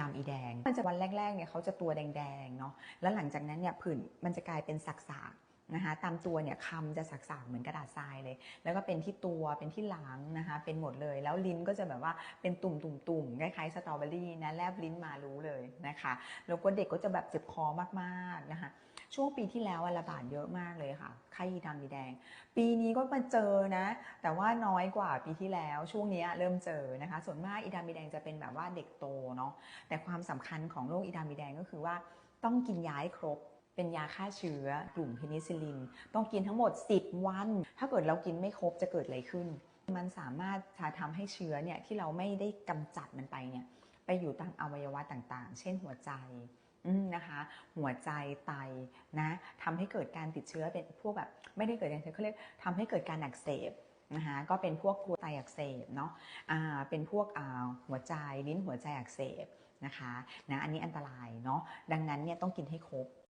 ดำอีแดง มันจะวันแรกๆเนี่ยเขาจะตัวแดงๆเนาะแล้วหลังจากนั้นเนี่ยผื่นมันจะกลายเป็นสักๆ นะคะตามตัวเนี่ยคำจะสักๆเหมือนกระดาษทรายเลย แล้วก็เป็นที่ตัวเป็นที่หลังนะคะ เป็นหมดเลย แล้วลิ้นก็จะแบบว่าเป็นตุ่มๆๆคล้ายๆสตรอเบอรี่นะแลบลิ้นมารู้เลยนะคะแล้วก็เด็กก็จะแบบเจ็บคอมากๆนะคะช่วงปีที่แล้วระบาดเยอะมากเลยค่ะไข้อีดำอีแดง ปีนี้ก็มาเจอนะ แต่ว่าน้อยกว่าปีที่แล้วช่วงนี้เริ่มเจอนะคะ ส่วนมากอีดามีแดงจะเป็นแบบว่าเด็กโตเนาะแต่ความสำคัญของโรคอีดามีแดงก็คือว่าต้องกินยาให้ครบ เป็นยาฆ่าเชื้อกลุ่มเพนิซิลิน ต้องกินทั้งหมด 10 วัน ถ้าเกิดเรากินไม่ครบจะเกิดอะไรขึ้น มันสามารถทำให้เชื้อเนี่ยที่เราไม่ได้กำจัดมันไปเนี่ยไปอยู่ตามอวัยวะต่างๆ เช่นหัวใจนะคะหัวใจไตนะทำให้เกิดการติดเชื้อเป็นพวกแบบไม่ได้เกิดการติดเชื้อเขาเรียกทำให้เกิดการอักเสบนะคะก็เป็นพวกกลัวไตอักเสบเนาะเป็นพวกอ่าหัวใจลิ้นหัวใจอักเสบนะคะนะอันนี้อันตรายเนาะดังนั้นเนี่ยต้องกินให้ครบ